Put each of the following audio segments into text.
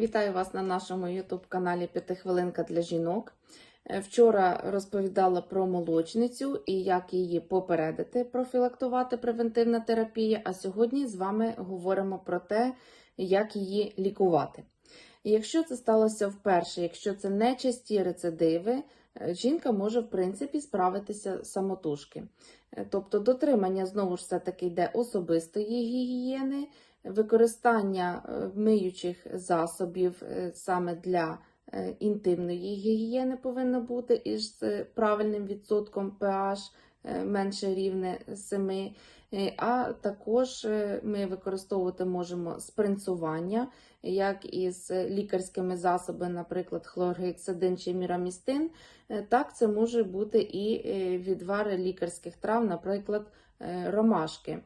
Вітаю вас на нашому YouTube-каналі П'ятихвилинка для жінок. Е, Вчора розповідала про молочницю і як її попередити, профілактувати превентивна терапія. А сьогодні з вами говоримо про те, як її лікувати. Якщо це сталося вперше, якщо це не часті рецидиви, е, жінка може в принципі справитися самотужки. Е, Тобто дотримання знову ж таки йде особистої гігієни, використання е, миючих засобів е, саме для е, інтимної гігієни повинно бути із правильним відсотком pH менше рівне 7. Е, А також е, ми використовувати можемо спринцування, як із лікарськими засобами, наприклад, хлоргексидин чи мірамістин, Е, так це може бути і відвари лікарських трав, наприклад, ромашки.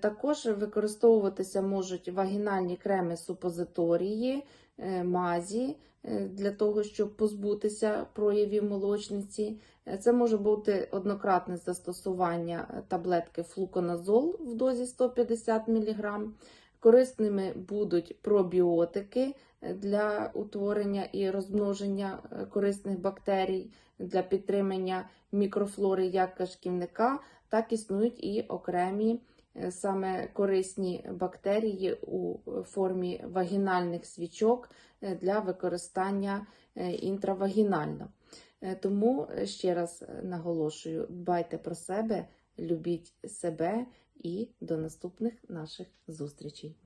Також використовуватися можуть вагінальні креми супозиторії, мазі для того, щоб позбутися проявів молочниці. Це може бути однократне застосування таблетки флуконазол в дозі 150 мг. Корисними будуть пробіотики е, для утворення і розмноження е, корисних бактерій для підтримання мікрофлори як кишківника, так існують і окремі е, саме корисні бактерії у формі вагінальних свічок для використання інтравагінально. Тому ще раз наголошую: дбайте про себе, любіть себе і до наступних наших зустрічей.